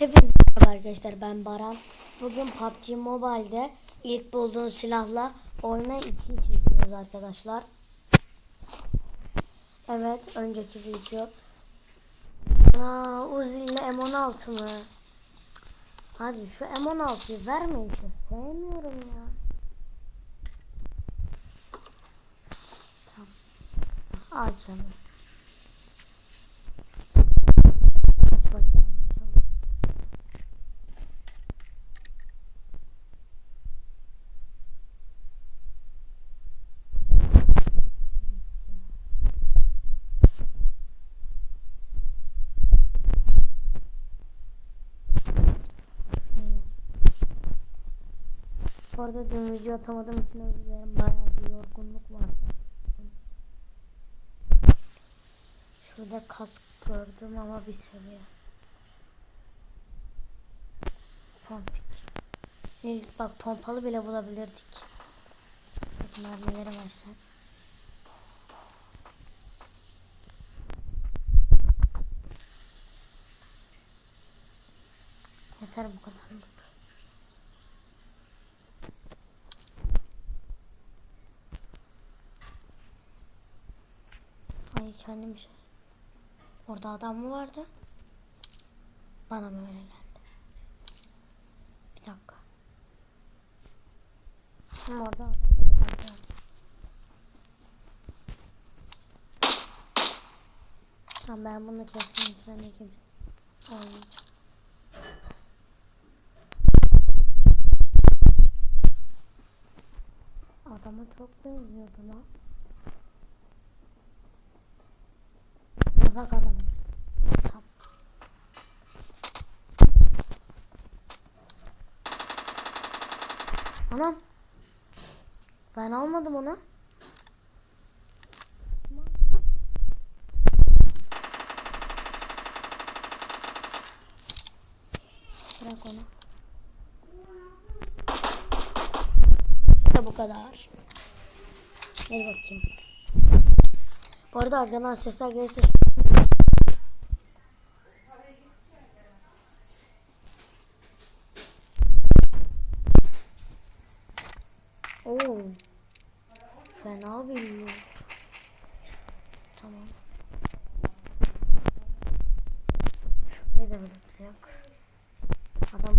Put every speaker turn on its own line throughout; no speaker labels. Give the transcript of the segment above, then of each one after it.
Hepinize merhaba arkadaşlar ben Baran. Bugün PUBG Mobile'de ilk bulduğun silahla oyuna 2 çekiyoruz arkadaşlar. Evet önceki video. Aa, Uzi ile M16 mı? Hadi şu M16'yı vermeyin ki. Sevmiyorum ya. Tamam. Al canım. Bu arada video atamadığım için özür dilerim. Bayağı bir yorgunluk vardı. Şurada kask gördüm ama bir seviye. Pompik. Bak pompalı bile bulabilirdik. Bak mermileri versen. Yeter bu kadar. Kendim şey. Orada adam mı vardı? Bana mı öyle geldi? Bir dakika. Şimdi orada adam vardı. Tamam ben bunu kestim. Sen ne gibi oynayacağım. Adama çok benziyordu lan. Ya Bak adam. Anam. Ben almadım onu. Bırak onu. İşte bu kadar. Gel bakayım. Bu arada arkadan sesler gelirse Bilmiyor. Tamam. Şurayı da bırakacak. Adam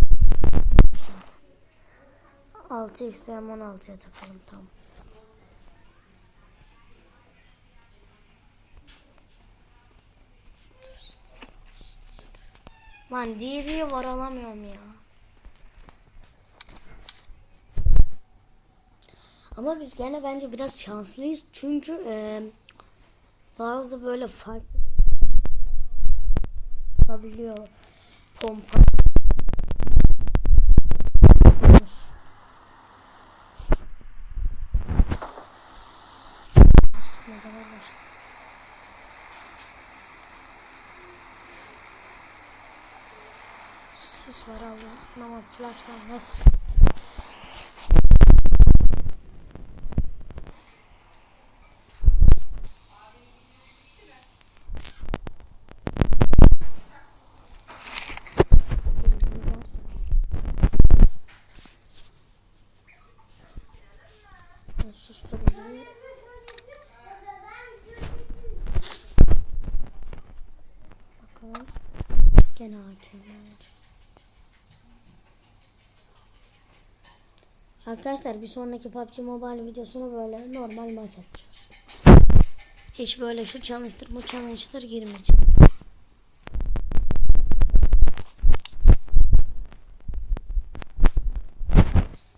6x M16'ya takalım tamam. Lan DB'ye var alamıyorum ya. Ama biz gene bence biraz şanslıyız çünkü e, bazı böyle farklı yapabiliyor pompa. Sis var Allah ama flashlar nasıl? Bakalım. Gene hakemler. Arkadaşlar bir sonraki PUBG Mobile videosunu böyle normal maç atacağız. Hiç böyle şu challenge'dır bu challenge'dır girmeyecek.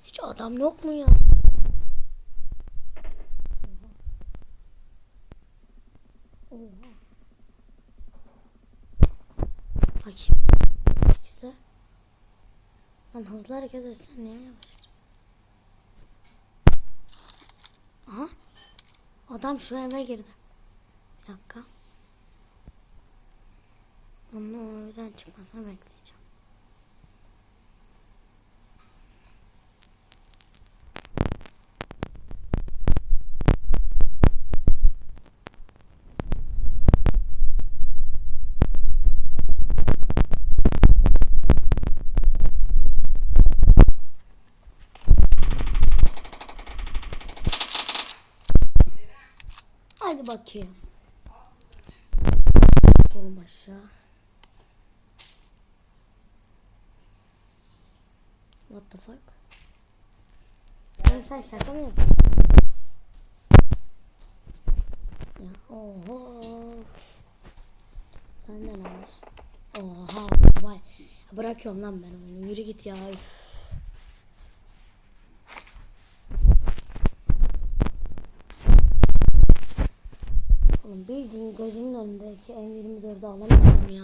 Hiç adam yok mu ya? Oha. Bakayım. İşte. Lan hızlı hareket etsen niye yavaş? Aha. Adam şu eve girdi. Bir dakika. Onun o evden çıkmasını bekleyeceğim. bakayım. Aşağı. What the fuck? Ben sen şaka mı yapıyorsun? Ya oho. Sende ne var? Oha vay. Bırakıyorum lan ben oyunu. Yürü git ya. Üf. Oğlum bildiğin gözümün önündeki M24'ü alamıyorum ya.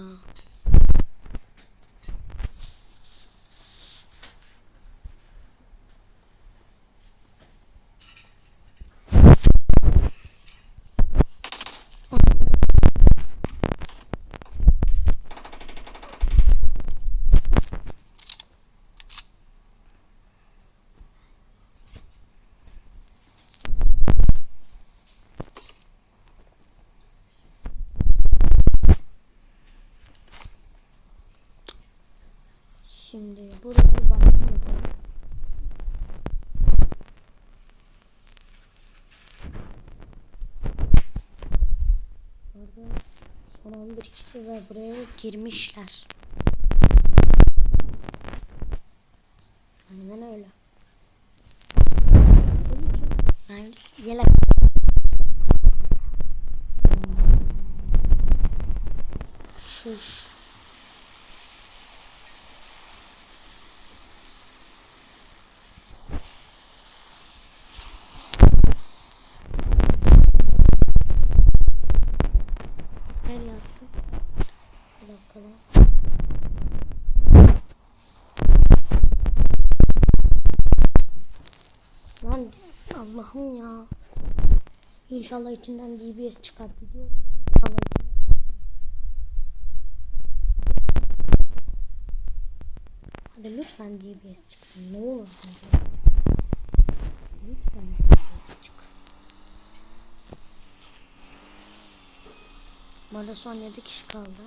Şimdi buraya bir bakım yapalım. Orada son 11 kişi ve buraya girmişler. Aynen öyle. Yani yelek. Şuş. Her yaptım. Bir dakika lan. Lan Allah'ım ya. İnşallah içinden DBS çıkar biliyorum. İnşallah. Hadi lütfen DBS çıksın. Ne olur. Lütfen DBS çık. Bu arada son 7 kişi kaldı.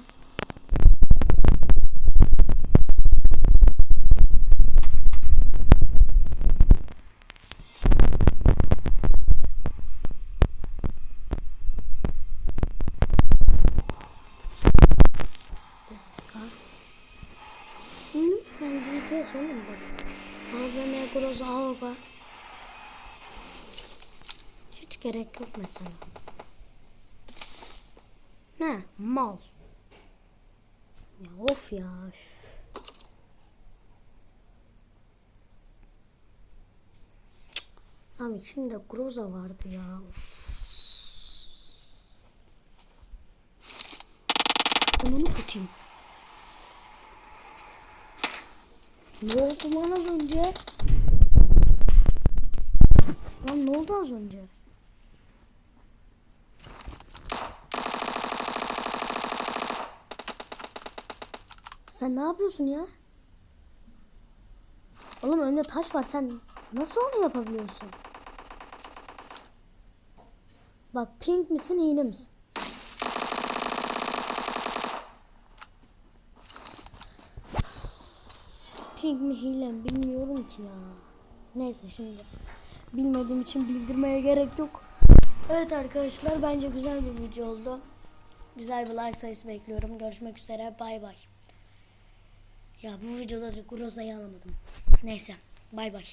dakika. GPS oğlum bak. AVM Groza Avga. Hiç gerek yok mesela. Ne? Mal. Ya of ya. Abi içinde Groza vardı ya. Of. Onu tutayım. Ne oldu lan az önce? Lan ne oldu az önce? Sen ne yapıyorsun ya? Oğlum önünde taş var sen nasıl onu yapabiliyorsun? Bak pink misin hile misin? Pink mi hile mi bilmiyorum ki ya. Neyse şimdi bilmediğim için bildirmeye gerek yok. Evet arkadaşlar bence güzel bir video oldu. Güzel bir like sayısı bekliyorum. Görüşmek üzere bay bay. Ya bu videoda da Groza'yı alamadım. Neyse bay bay.